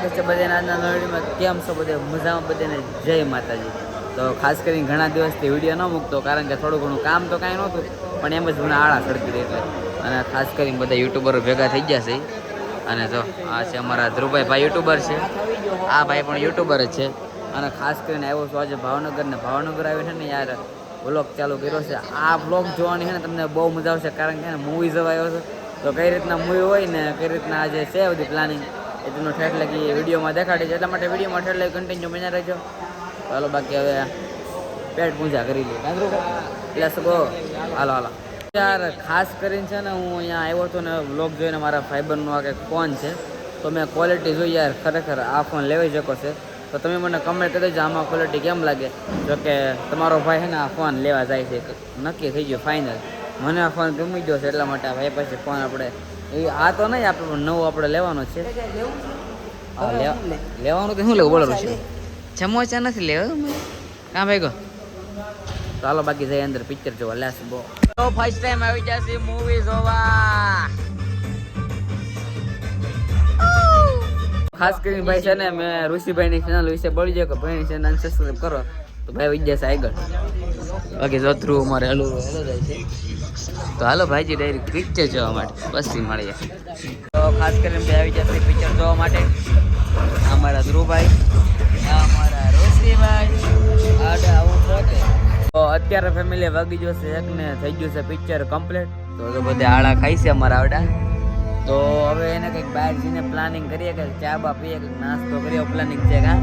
છે બધાને આજના નવડીમાં કેમ છો બધે? મજામાં બધાને? જય માતાજી. તો ખાસ કરીને ઘણા દિવસથી વીડિયો ન મૂકતો, કારણ કે થોડું ઘણું કામ તો કાંઈ નહોતું, પણ એમ જ મને આળા રહી એટલે. અને ખાસ કરીને બધા યુટ્યુબરો ભેગા થઈ ગયા છે. અને જો, આ છે અમારા ધ્રુવભાઈ ભાઈ યુટ્યુબર છે. આ ભાઈ પણ યુટ્યુબર જ છે. અને ખાસ કરીને આવ્યો છું આજે ભાવનગર ને ભાવનગર આવ્યો છે ને યાર બ્લોગ ચાલુ કર્યો છે. આ બ્લોગ જોવાની છે ને તમને બહુ મજા આવશે, કારણ કે મૂવી જોવા આવ્યો છે. તો કઈ રીતના મૂવી હોય ને, કઈ રીતના આજે છે બધી પ્લાનિંગ એ તમને ઠેઠ લગી વિડીયોમાં દેખાડે છે. એટલા માટે વિડીયોમાં ઠેઠ લગી કન્ટિન્યુ બન્યા રહેજો. ચાલો બાકી હવે પેટ પૂજા કરી લઈએ. પ્લસ ગો હાલો હાલો. યાર, ખાસ કરીને છે ને, હું અહીંયા આવ્યો હતો ને બ્લોગ જોઈને મારા ફાઈબરનો આ કંઈક ફોન છે. તો મેં ક્વોલિટી જોઈ યાર, ખરેખર આ ફોન લેવી શકો છે. તો તમે મને કમેન્ટ કરી દેજો આમાં ક્વોલિટી કેમ લાગે. જો કે તમારો ભાઈ છે ને, આ ફોન લેવા જાય છે. નક્કી થઈ ગયું ફાઇનલ મને આ ફોન ગમી ગયો છે એટલા માટે આ ભાઈ પાસે ફોન આપણે. એ આ તો નહીં આપણે પણ નવો આપણે લેવાનો છે. લેવાનું કે શું લેવું? બોલો ઋષિ સમોસા નથી લેવા કાં ભાઈ ગો ચાલો બાકી જઈએ અંદર પિક્ચર જોવા. લેસ બો તો ફર્સ્ટ ટાઈમ આવી જશે મૂવી જોવા. ખાસ કરીને ભાઈ છે ને મેં ઋષિભાઈ ની ચેનલ વિશે બોલી જાય કે ભાઈ ચેનલ સબસ્ક્રાઇબ કરો. તો ભાઈ જશે આગળ. બાકી જો થ્રુ અમારે હલો હેલો જાય છે. તો હાલો ભાઈજી ડાયરેક્ટ પિક્ચર જોવા માટે. પછી મળીએ તો ખાસ કરીને ભાઈ આવી જશે પિક્ચર જોવા માટે. અમારા ધ્રુવભાઈ, અમારા રોશનીભાઈ, આડા આવું પોતે. તો અત્યારે ફેમિલી વાગી જશે એક ને થઈ ગયું છે પિક્ચર કમ્પ્લીટ તો તો બધે આડા ખાઈ છે અમારા આવડા. તો હવે એને કંઈક બહાર જઈને પ્લાનિંગ કરીએ કે ચા બા પીએ કંઈક નાસ્તો કરીએ પ્લાનિંગ છે કા?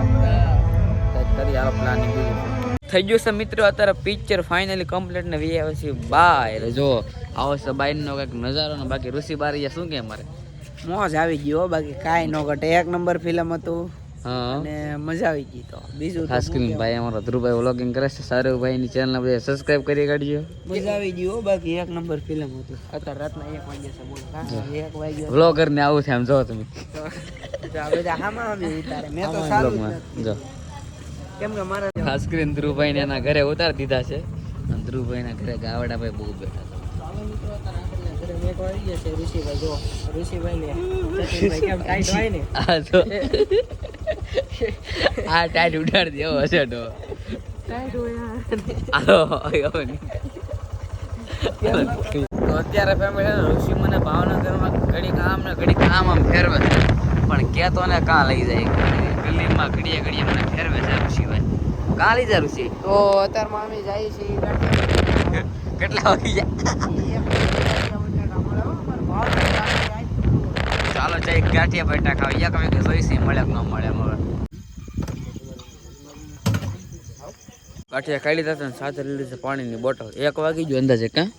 કંઈક કરીએ હાલો પ્લાનિંગ થઈ ગયું છે મિત્રો અત્યારે પિક્ચર ફાઇનલી કમ્પ્લીટ ને વી આવે છે બાય. એટલે જો આવો છે બાઈનો કંઈક નજારો ને બાકી ઋષિ બારી શું કે મારે મોજ આવી ગયો બાકી કાંઈ ન ઘટે. એક નંબર ફિલ્મ હતું અને મજા આવી ગઈ તો. બીજું ખાસ કરીને ભાઈ અમારો ધ્રુવભાઈ વ્લોગિંગ કરે છે સારું ચેનલ બધા સબસ્ક્રાઇબ કરી કાઢજો. મજા આવી ગયો હો બાકી એક નંબર ફિલ્મ હતું. અત્યારે રાતના એક વાગ્યા છે બોલ. એક વાગ્યો વ્લોગર ને આવું છે આમ જો તમે. તો બધા હામાં આવી ઉતારે મેં તો સારું જ vlogમાં. નથી. જો. કેમ કે મારા ખાસ કરીને ધ્રુવભાઈ ને એના ઘરે ઉતારી દીધા છે. અને ધ્રુવભાઈ ના ઘરે ગાવડા ભાઈ બહુ બેઠા તો. આ ટાઈટ ઉડાડ દેવો હશે તો. તો અત્યારે ફેમિલી ઋષિ મને ભાવનગરમાં ઘડી કામ ને ઘડી કામ આમ ફેરવે પણ કેતો ને કાં લઈ જાય? ગલીમાં ઘડીએ ઘડીએ મને ફેરવે છે ઋષિભાઈ કાં લઈ જાય ઋષિ તો અત્યારમાં અમે જઈએ છીએ ગાંઠિયા કેટલા વાગી જાય? ચાલો જઈ ગાંઠિયા બેટા ખાવ. એક વાગે જોઈશી મળે કે ન મળે હવે. ગાંઠિયા ખાઈ લીધા હતા ને સાથે લીધી પાણીની બોટલ. એક વાગી ગયો અંદાજે કાં?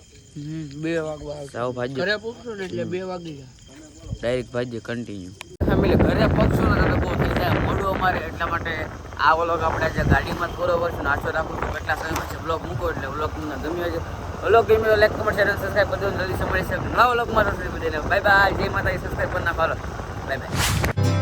બે વાગવા સાવ ભાજી ઘરે એટલે બે વાગી ગયા. ડાયરેક્ટ ભાજી કન્ટિન્યુ ફેમિલી ઘરે પક્ષો ને બહુ થઈ જાય અમારે, એટલા માટે આ વ્લોગ આપણે જે ગાડીમાં થોડો વર્ષ નાચો રાખું છું. કેટલા સમય પછી વ્લોગ મૂકો એટલે વ્લોગ તમને ગમ્યો છે વ્લોગ ગમ્યો લાઈક કમેન્ટ શેર સબસ્ક્રાઈબ બધું જલ્દી સમય છે નવા વ્લોગમાં રસોઈ બધાને બાય બાય જય માતા સબસ્ક્રાઈબ કરી નાખો. Bye bye